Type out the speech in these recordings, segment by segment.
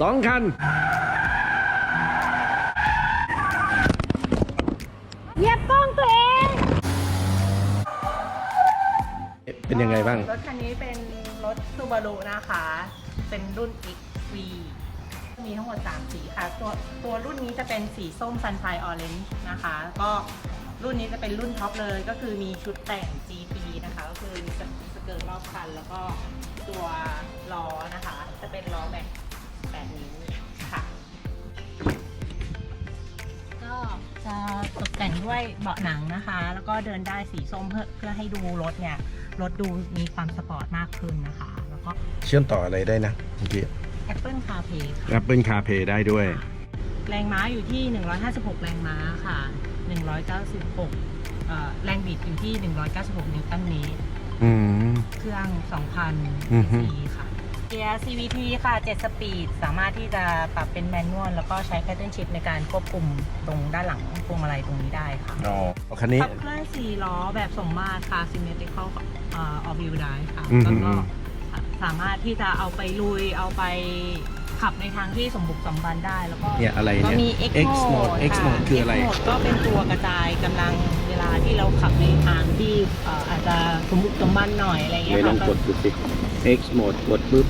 สองคัน เหยียบกล้องตัวเอง เป็นยังไงบ้าง รถคันนี้เป็นรถซูบารุนะคะ เป็นรุ่น XV มีทั้งหมด 3 สีค่ะ ตัวตัวรุ่นนี้จะเป็นสีส้ม Sunshine Orange นะคะ ก็รุ่นนี้จะเป็นรุ่นท็อปเลยก็คือมีชุดแต่ง GP นะคะ ก็คือมีสสเกิร์ตรอบคัน แล้วก็ตัวล้อนะคะ จะเป็นล้อแบบ 8 นิ้วค่ะ ก็จะตกแต่งด้วยเบาะหนังนะคะ แล้วก็เดินได้สีส้มเพื่อเพื่อให้ดูรถเนี่ยรถดูมีความสปอร์ตมากขึ้นนะคะ แล้วก็ เชื่อมต่ออะไรได้นะเมื่อกี้ Apple CarPlay ค่ะ Apple CarPlay ได้ด้วย แรงม้าอยู่ที่ 156 แรงม้าค่ะ 196เอ่อแรงบิดอยู่ที่ 196 นิวตันเมตร อืม เครื่องอือฮึ2,000 cc ค่ะ เกียร์ CVT ค่ะ 7 สปีด สามารถที่จะปรับเป็นแมนนวลแล้วก็ใช้ pattern shift ในการควบคุมตรงด้านหลังพวงมาลัยตรงนี้ได้ค่ะอ๋อคันนี้ขับเคลื่อน4ล้อแบบสมมาตรค่ะ symmetrical เอ่อ all wheel drive ค่ะอืมแล้วก็สามารถที่จะเอาไปลุยเอาไป ขับในทางที่สมบุกสมบันได้แล้วก็เนี่ยอะไรก็เนี่ยมี X X mode mode X mode คืออะไร X mode ก็เป็นตัวกระจายกำลังเวลาที่เราขับในทางที่เอ่ออาจจะสมบุกสมบันหน่อยอะไรเงี้ยไม่ค่ะต้องกดดูสิ X mode กดปุ๊บ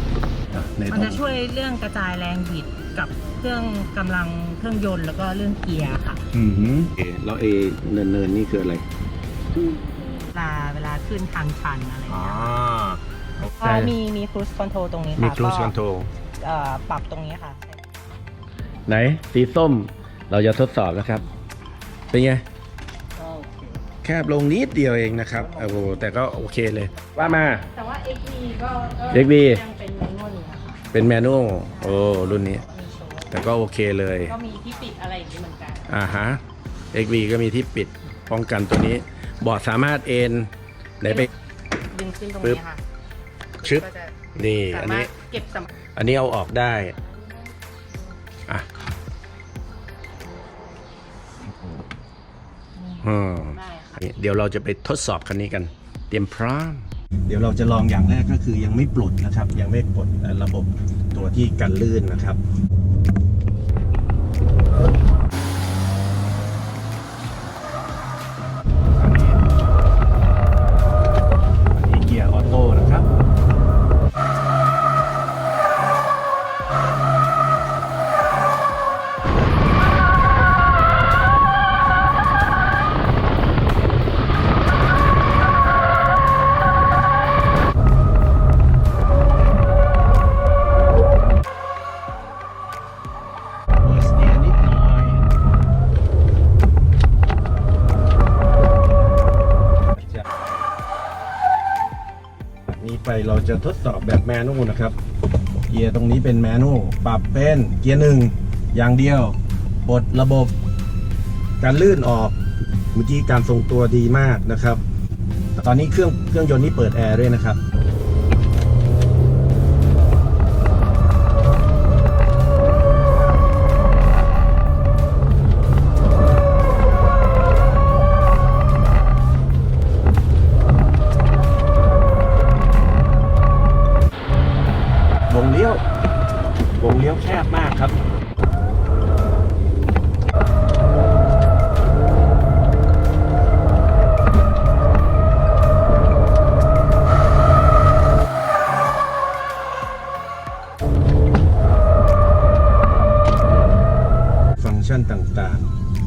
อะในมันตรจะงช่วยเรื่องกระจายแรงบิดกับเครื่องกำลังเครื่องยนต์แล้วก็เรื่องเกียร์ค่ะ อืมฮึเอ๊ะแล้วเอเนินเนินๆนี่คืออะไร เวลาเวลาขึ้นทางชันอะไรอ๋อเงี้ยก็มีมี cruise control ตรงนี้ค่ะมี cruise ก็ control เอ่อปรับตรงนี้ค่ะ ไหนสีส้มเราจะทดสอบนะครับ เป็นไงแคบลงนิดเดียวเองนะครับโอ้โหแต่ก็โอเคเลย ว่ามา แต่ว่า XV ก็ก็ XV ยังเป็นแมนนวลอยู่นะคะเป็นแมนนวลโอ้รุ่นนี้ มีโชว์แต่ก็โอเคเลย ก็มีที่ปิดอะไรอย่างนี้เหมือนกัน อ่าฮะ XV ก็มีที่ปิดป้องกันตัวนี้เบาะสามารถเอนไหนไป ดึงขึ้นตรงปึ๊บนี้ค่ะชึบ ก็จะ นี่สาอันมานี้ รถเก็บสมอันนี้เอาออกได้ อะอืมได้ค่ะเดี๋ยวเราจะไปทดสอบคันนี้กัน เตรียมพร้อม เดี๋ยวเราจะลองอย่างแรกก็คือยังไม่ปลดนะครับ ยังไม่ปลดระบบตัวที่กันลื่นนะครับ เราจะทดสอบแบบแมนนวลนะครับ เกียร์ตรงนี้เป็นแมนนวลปรับเป็นเกียร์หนึ่งอย่างเดียวบดระบบการลื่นออกเมื่อกี้การทรงตัวดีมากนะครับ ตอนนี้เครื่องเครื่องยนต์นี้เปิดแอร์ด้วยนะครับ มากครับฟังก์ชันต่าง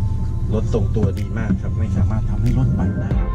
ๆ รถทรงตัวดีมากครับ ไม่สามารถทำให้รถปั่นได้